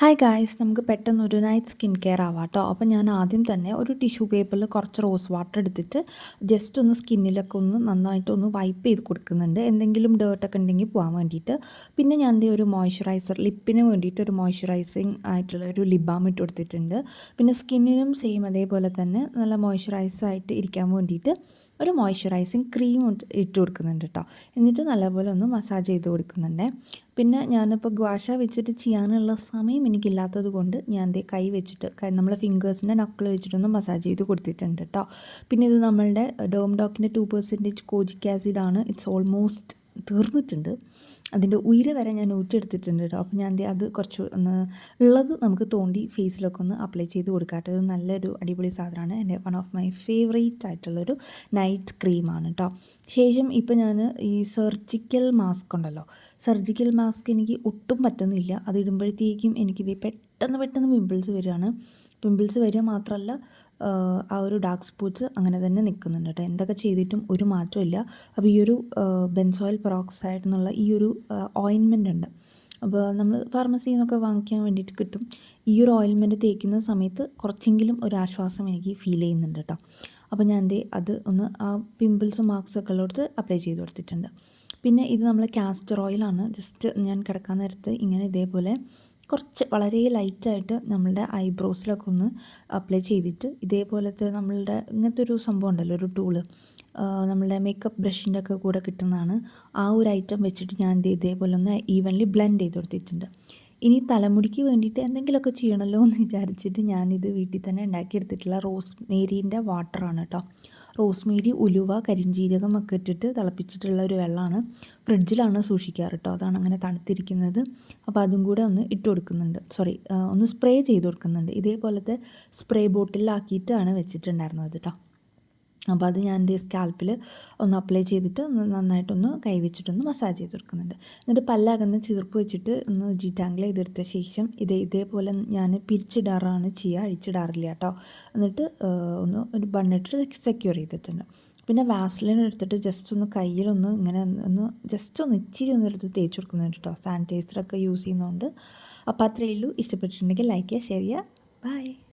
Hi guys നമുക്ക് പെട്ടെന്ന് ഒരു നൈറ്റ് സ്കിൻ കെയർ ആവാം കേട്ടോ അപ്പോൾ ഞാൻ ആദ്യം തന്നെ ഒരു ടിഷ്യൂ പേപ്പറിൽ കുറച്ച് റോസ് വാട്ടർ എടുത്തിട്ട് ജസ്റ്റ് ഒന്ന് സ്കിന്നിലൊക്കെ ഒന്ന് നന്നായിട്ട് ഒന്ന് വൈപ്പ് ചെയ്ത് കൊടുക്കുന്നുണ്ട്. എന്തെങ്കിലും ഡേർട്ടൊക്കെ ഉണ്ടെങ്കിൽ പോകാൻ വേണ്ടിയിട്ട്. പിന്നെ ഞാൻ ഒരു മോയ്സ്ചറൈസർ ലിപ്പിന് വേണ്ടിയിട്ട് ഒരു മോയ്സ്ചറൈസിങ് ആയിട്ടുള്ള ഒരു ലിബാം ഇട്ട് കൊടുത്തിട്ടുണ്ട്. പിന്നെ സ്കിന്നിനും സെയിം അതേപോലെ തന്നെ നല്ല മോയ്സ്ചറൈസ് ആയിട്ട് ഇരിക്കാൻ വേണ്ടിയിട്ട് ഒരു മോയ്സ്ചറൈസിങ് ക്രീം ഇട്ട് കൊടുക്കുന്നുണ്ട് കേട്ടോ എന്നിട്ട് നല്ലപോലെ ഒന്ന് മസാജ് ചെയ്ത് കൊടുക്കുന്നുണ്ട്. പിന്നെ ഞാനിപ്പോൾ ഗ്വാഷ വെച്ചിട്ട് ചെയ്യാനുള്ള സമയം എനിക്കില്ലാത്തത് കൊണ്ട് ഞാൻ ദേ കൈ വെച്ചിട്ട് കൈ നമ്മളെ ഫിംഗേഴ്സിന്റെ നക്കിൾ വെച്ചിട്ടൊന്ന് മസാജ് ചെയ്ത് കൊടുത്തിട്ടുണ്ട് കേട്ടോ പിന്നെ ഇത് നമ്മളുടെ ഡോം ഡോക്കിന്റെ ടു പെർസെന്റേജ് കോജിക് ആസിഡാണ് ഇറ്റ്സ് ഓൾമോസ്റ്റ് തീർന്നിട്ടുണ്ട്. അതിന്റെ ഉയിര് വരെ ഞാൻ ഊറ്റിയെടുത്തിട്ടുണ്ട് കേട്ടോ. അപ്പോൾ ഞാൻ അത് കുറച്ച് ഒന്ന് ഉള്ളത് നമുക്ക് തോണ്ടി ഫേസിലൊക്കെ ഒന്ന് അപ്ലൈ ചെയ്ത് കൊടുക്കാട്ടോ ഇത് നല്ലൊരു അടിപൊളി സാധനമാണ്. എന്റെ വൺ ഓഫ് മൈ ഫേവറേറ്റ് ആയിട്ടുള്ളൊരു നൈറ്റ് ക്രീമാണ് കേട്ടോ. ശേഷം ഇപ്പോൾ ഞാൻ ഈ സർജിക്കൽ മാസ്ക് ഉണ്ടല്ലോ. സർജിക്കൽ മാസ്ക് എനിക്ക് ഒട്ടും പറ്റുന്നില്ല. അത് ഇടുമ്പോഴത്തേക്കും എനിക്കിത് പെട്ടെന്ന് പെട്ടെന്ന് പിമ്പിൾസ് വരികയാണ്. പിമ്പിൾസ് വരിക മാത്രമല്ല ആ ഒരു ഡാർക്ക് സ്പോട്ട്സ് അങ്ങനെ തന്നെ നിൽക്കുന്നുണ്ട് കേട്ടോ. എന്തൊക്കെ ചെയ്തിട്ടും ഒരു മാറ്റമില്ല അപ്പോൾ ഈ ഒരു ബെൻസോയിൽ പെറോക്സൈഡ് എന്നുള്ള ഈ ഒരു ഓയിൻമെന്റ് ഉണ്ട്. അപ്പോൾ നമ്മൾ ഫാർമസിയിൽ നിന്നൊക്കെ വാങ്ങിക്കാൻ വേണ്ടിയിട്ട് കിട്ടും. ഈ ഒരു ഓയിൽമെന്റ് തേക്കുന്ന സമയത്ത് കുറച്ചെങ്കിലും ഒരു ആശ്വാസം എനിക്ക് ഫീൽ ചെയ്യുന്നുണ്ട് കേട്ടോ അപ്പോൾ ഞാൻ എന്തേ അത് ഒന്ന് ആ പിമ്പിൾസ് മാർക്സ് ഒക്കെ ഉള്ളിടത്ത് അപ്ലൈ ചെയ്ത് കൊടുത്തിട്ടുണ്ട്. പിന്നെ ഇത് നമ്മൾ കാസ്റ്റർ ഓയിലാണ് ജസ്റ്റ് ഞാൻ കിടക്കാൻ നേരത്ത് ഇങ്ങനെ ഇതേപോലെ കുറച്ച് വളരെ ലൈറ്റായിട്ട് നമ്മളുടെ ഐബ്രോസിലൊക്കെ ഒന്ന് അപ്ലൈ ചെയ്തിട്ട് ഇതേപോലത്തെ നമ്മളുടെ ഇങ്ങനത്തെ ഒരു സംഭവം ഉണ്ടല്ലോ ഒരു ടൂൾ. നമ്മളുടെ മേക്കപ്പ് ബ്രഷിന്റെ ഒക്കെ കൂടെ കിട്ടുന്നതാണ്. ആ ഒരു ഐറ്റം വെച്ചിട്ട് ഞാൻ ഇതേപോലെ ഒന്ന് ഈവൻലി ബ്ലെൻഡ് ചെയ്ത് കൊടുത്തിട്ടുണ്ട്. ഇനി തലമുടിക്ക് വേണ്ടിയിട്ട് എന്തെങ്കിലുമൊക്കെ ചെയ്യണമല്ലോ എന്ന് വിചാരിച്ചിട്ട് ഞാനിത് വീട്ടിൽ തന്നെ ഉണ്ടാക്കിയെടുത്തിട്ടുള്ള റോസ് മേരീന്റെ വാട്ടറാണ് കേട്ടോ. റോസ്മേരി ഉലുവ കരിഞ്ജീരകം ഒക്കെ ഇട്ടിട്ട് തിളപ്പിച്ചിട്ടുള്ള ഒരു വെള്ളമാണ് ഫ്രിഡ്ജിലാണ് സൂക്ഷിക്കാറ് കേട്ടോ. അതാണ് അങ്ങനെ തണുത്തിരിക്കുന്നത്. അപ്പോൾ അതും കൂടെ ഒന്ന് ഇട്ട് കൊടുക്കുന്നുണ്ട്. സോറി ഒന്ന് സ്പ്രേ ചെയ്ത് കൊടുക്കുന്നുണ്ട്. ഇതേപോലത്തെ സ്പ്രേ ബോട്ടിലാക്കിയിട്ടാണ് വെച്ചിട്ടുണ്ടായിരുന്നത് കേട്ടോ. അപ്പോൾ അത് ഞാൻ എന്റെ സ്കാൽപ്പിൽ ഒന്ന് അപ്ലൈ ചെയ്തിട്ട് ഒന്ന് നന്നായിട്ടൊന്ന് കൈവച്ചിട്ടൊന്ന് മസാജ് ചെയ്ത് കൊടുക്കുന്നുണ്ട്. എന്നിട്ട് പല്ലകന്ന് ചീർപ്പ് വെച്ചിട്ട് ഒന്ന് ഡീറ്റാങ്കിൾ ചെയ്തെടുത്ത ശേഷം ഇത് ഇതേപോലെ ഞാൻ പിരിച്ചിടാറാണ് ചെയ്യുക. അഴിച്ചിടാറില്ല കേട്ടോ. എന്നിട്ട് ഒന്ന് ഒരു ബണ്ണിട്ട് സെക്യൂർ ചെയ്തിട്ടുണ്ട്. പിന്നെ വാസ്ലിൻ എടുത്തിട്ട് ജസ്റ്റ് ഒന്ന് കയ്യിലൊന്ന് ഇങ്ങനെ ഒന്ന് ജസ്റ്റ് ഒന്ന് ഇച്ചിരി ഒന്ന് എടുത്ത് തേച്ച് കൊടുക്കുന്നുണ്ട് കേട്ടോ. സാനിറ്റൈസറൊക്കെ യൂസ് ചെയ്യുന്നതുകൊണ്ട് അപ്പോൾ അത്രയേ ഉള്ളൂ. ഇഷ്ടപ്പെട്ടിട്ടുണ്ടെങ്കിൽ ലൈക്ക് ചെയ്യുക ഷെയർ ചെയ്യുക. ബൈ